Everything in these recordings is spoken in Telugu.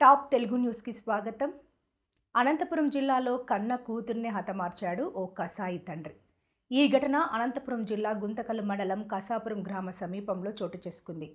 టాప్ తెలుగు న్యూస్కి స్వాగతం. అనంతపురం జిల్లాలో కన్న కూతుర్నే హతమార్చాడు ఓ కసాయి తండ్రి. ఈ ఘటన అనంతపురం జిల్లా గుంతకల్ మండలం కసాపురం గ్రామ సమీపంలో చోటు చేసుకుంది.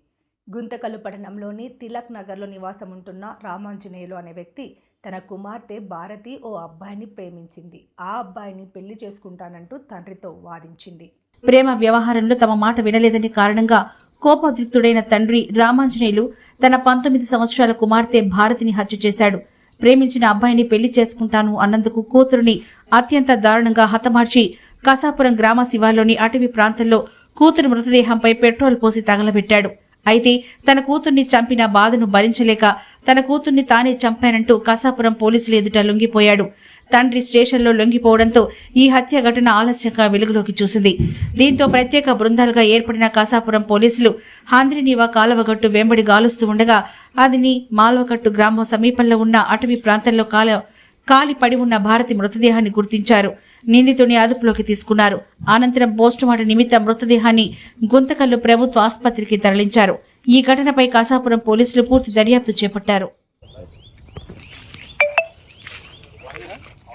గుంతకల్ పట్టణంలోని తిలక్ నగర్లో నివాసం ఉంటున్న రామాంజనేయులు అనే వ్యక్తి తన కుమార్తె భారతి ఓ అబ్బాయిని ప్రేమించింది. ఆ అబ్బాయిని పెళ్ళి చేసుకుంటానంటూ తండ్రితో వాదించింది. ప్రేమ వ్యవహారంలో తమ మాట వినలేదని కారణంగా కోపోద్రిక్తుడైన తండ్రి రామాంజనేయులు తన పంతొమ్మిది సంవత్సరాల కుమార్తె భారతిని హత్య చేశాడు. ప్రేమించిన అబ్బాయిని పెళ్ళి చేసుకుంటాను అన్నందుకు కూతురుని అత్యంత దారుణంగా హతమార్చి కసాపురం గ్రామ శివార్లోని అటవీ ప్రాంతంలో కూతురు మృతదేహంపై పెట్రోల్ పోసి తగలబెట్టాడు. అయితే తన కూతుర్ని చంపిన బాధను భరించలేక తన కూతుర్ని తానే చంపానంటూ కసాపురం పోలీసులు ఎదుట లొంగిపోయాడు. తండ్రి స్టేషన్లో లొంగిపోవడంతో ఈ హత్య ఘటన ఆలస్యంగా వెలుగులోకి చూసింది. దీంతో ప్రత్యేక బృందాలుగా ఏర్పడిన కాసాపురం పోలీసులు హాంద్రినీవా కాలవగట్టు వెంబడి గాలుస్తూ ఉండగా అదిని మాల్వగట్టు గ్రామం సమీపంలో ఉన్న అటవీ ప్రాంతంలో కాల కాలి పడి ఉన్న భారతి మృతదేహాన్ని గుర్తించారు. నిందితుని అదుపులోకి తీసుకున్నారు. అనంతరం పోస్టుమార్టం నిమిత్తం మృతదేహాన్ని గుంతకల్లు ప్రభుత్వ ఆసుపత్రికి తరలించారు. ఈ ఘటనపై కాసాపురం పోలీసులు పూర్తి దర్యాప్తు చేపట్టారు.